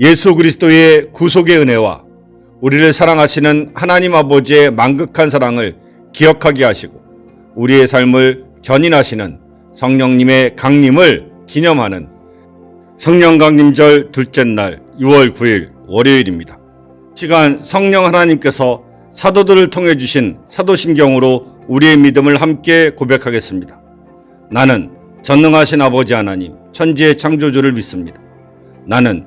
예수 그리스도의 구속의 은혜와 우리를 사랑하시는 하나님 아버지의 만극한 사랑을 기억하게 하시고 우리의 삶을 견인하시는 성령님의 강림을 기념하는 성령 강림절 둘째 날 6월 9일 월요일입니다. 시간 성령 하나님께서 사도들을 통해 주신 사도신경으로 우리의 믿음을 함께 고백하겠습니다. 나는 전능하신 아버지 하나님, 천지의 창조주를 믿습니다. 나는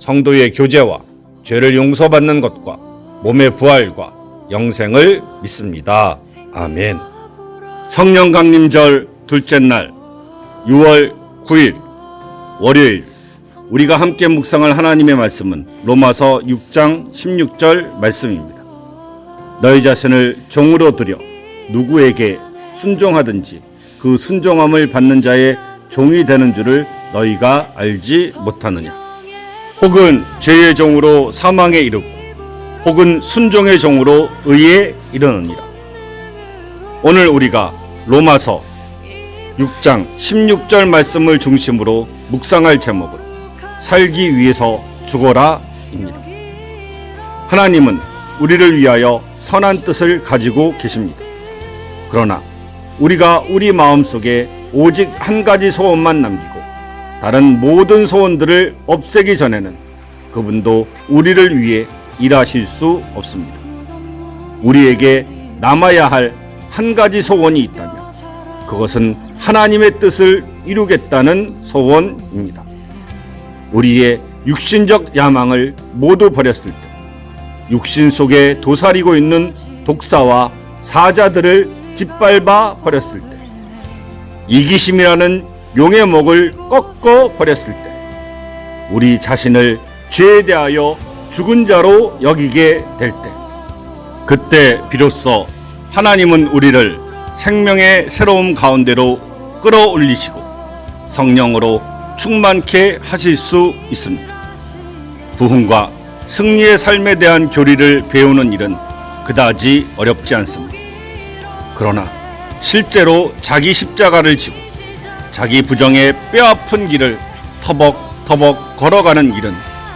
성도의 교제와 죄를 용서받는 것과 몸의 부활과 영생을 믿습니다. 아멘. 성령 강림절 둘째 날 6월 9일 월요일 우리가 함께 묵상할 하나님의 말씀은 로마서 6장 16절 말씀입니다. 너희 자신을 종으로 들여 누구에게 순종하든지 그 순종함을 받는 자의 종이 되는 줄을 너희가 알지 못하느냐. 혹은 죄의 종으로 사망에 이르고 혹은 순종의 종으로 의에 이르느니라. 오늘 우리가 로마서 6장 16절 말씀을 중심으로 묵상할 제목은 살기 위해서 죽어라입니다. 하나님은 우리를 위하여 선한 뜻을 가지고 계십니다. 그러나 우리가 우리 마음 속에 오직 한 가지 소원만 남기고 다른 모든 소원들을 없애기 전에는 그분도 우리를 위해 일하실 수 없습니다. 우리에게 남아야 할 한 가지 소원이 있다면 그것은 하나님의 뜻을 이루겠다는 소원입니다. 우리의 육신적 야망을 모두 버렸을 때 육신 속에 도사리고 있는 독사와 사자들을 짓밟아 버렸을 때 이기심이라는 용의 목을 꺾어 버렸을 때 우리 자신을 죄에 대하여 죽은 자로 여기게 될 때 그때 비로소 하나님은 우리를 생명의 새로움 가운데로 끌어올리시고 성령으로 충만케 하실 수 있습니다. 부흥과 승리의 삶에 대한 교리를 배우는 일은 그다지 어렵지 않습니다. 그러나 실제로 자기 십자가를 지고 자기 부정의 뼈아픈 길을 터벅터벅 걸어가는 일은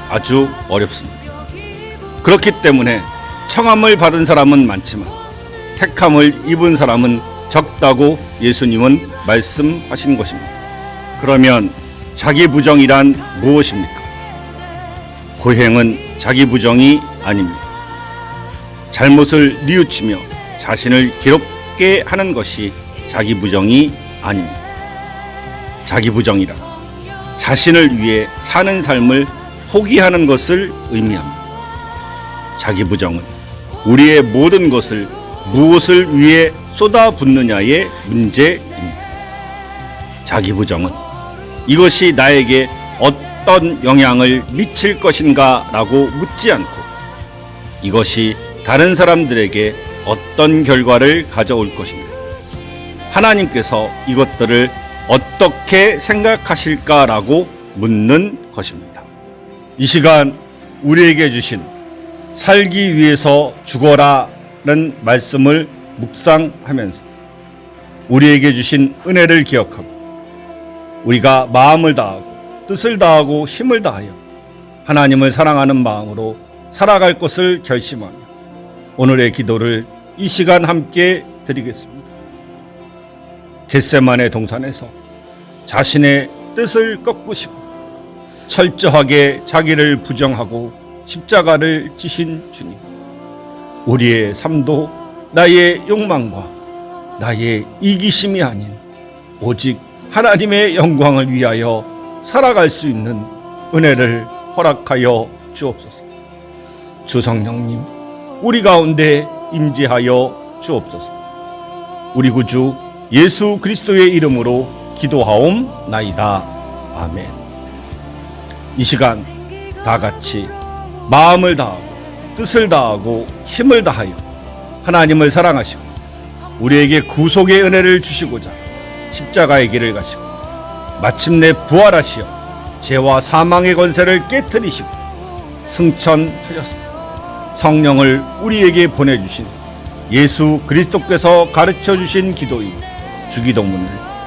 아주 어렵습니다. 그렇기 때문에 청함을 받은 사람은 많지만 택함을 입은 사람은 적다고 예수님은 말씀하신 것입니다. 그러면 자기 부정이란 무엇입니까? 고행은 자기 부정이 아닙니다. 잘못을 뉘우치며 자신을 괴롭게 하는 것이 자기 부정이 아닙니다. 자기 부정이라 자신을 위해 사는 삶을 포기하는 것을 의미합니다. 자기 부정은 우리의 모든 것을 무엇을 위해 쏟아붓느냐의 문제입니다. 자기 부정은 이것이 나에게 어떤 영향을 미칠 것인가 라고 묻지 않고 이것이 다른 사람들에게 어떤 결과를 가져올 것인가. 하나님께서 이것들을 어떻게 생각하실까라고 묻는 것입니다. 이 시간 우리에게 주신 살기 위해서 죽어라는 말씀을 묵상하면서 우리에게 주신 은혜를 기억하고 우리가 마음을 다하고 뜻을 다하고 힘을 다하여 하나님을 사랑하는 마음으로 살아갈 것을 결심하며 오늘의 기도를 이 시간 함께 드리겠습니다. 겟세만의 동산에서 자신의 뜻을 꺾으시고 철저하게 자기를 부정하고 십자가를 지신 주님. 우리의 삶도 나의 욕망과 나의 이기심이 아닌 오직 하나님의 영광을 위하여 살아갈 수 있는 은혜를 허락하여 주옵소서. 주 성령님, 우리 가운데 임재하여 주옵소서. 우리 구주 예수 그리스도의 이름으로 기도하옵나이다. 아멘. 이 시간 다 같이 마음을 다하고 뜻을 다하고 힘을 다하여 하나님을 사랑하시고 우리에게 구속의 은혜를 주시고자 십자가의 길을 가시고 마침내 부활하시어 죄와 사망의 권세를 깨뜨리시고 승천하셨습니다. 성령을 우리에게 보내주신 예수 그리스도께서 가르쳐 주신 기도인 주기도문을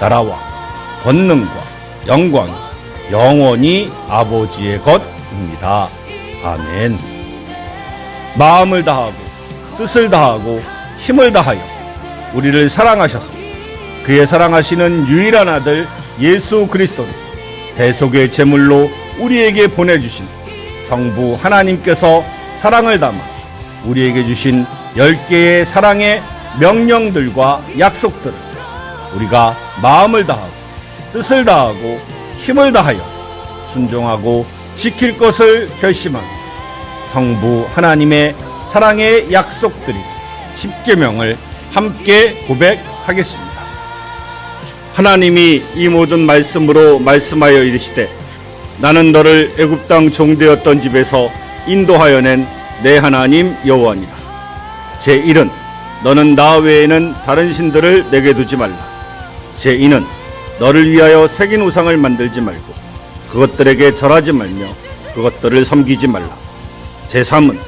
나라와 권능과 영광이 영원히 아버지의 것입니다. 아멘. 마음을 다하고 뜻을 다하고 힘을 다하여 우리를 사랑하셔서 그의 사랑하시는 유일한 아들 예수 그리스도를 대속의 제물로 우리에게 보내주신 성부 하나님께서 사랑을 담아 우리에게 주신 열 개의 사랑의 명령들과 약속들을 우리가 마음을 다하고 뜻을 다하고 힘을 다하여 순종하고 지킬 것을 결심하며 성부 하나님의 사랑의 약속들이 십계명을 함께 고백하겠습니다. 하나님이 이 모든 말씀으로 말씀하여 이르시되 나는 너를 애굽 땅 종되었던 집에서 인도하여 낸 내 하나님 여호와니라. 제 1은 너는 나 외에는 다른 신들을 내게 두지 말라. 제 2는 너를 위하여 새긴 우상을 만들지 말고 그것들에게 절하지 말며 그것들을 섬기지 말라. 제 3은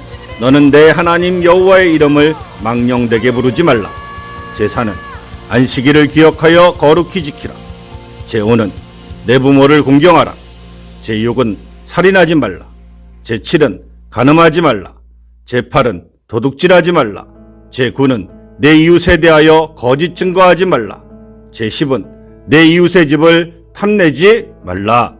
너는 내 하나님 여호와의 이름을 망령되게 부르지 말라. 제 4는 안식일을 기억하여 거룩히 지키라. 제 5는 내 부모를 공경하라. 제 6은 살인하지 말라. 제 7은 간음하지 말라. 제 8은 도둑질하지 말라. 제 9는 내 이웃에 대하여 거짓 증거하지 말라. 제 10은 내 이웃의 집을 탐내지 말라.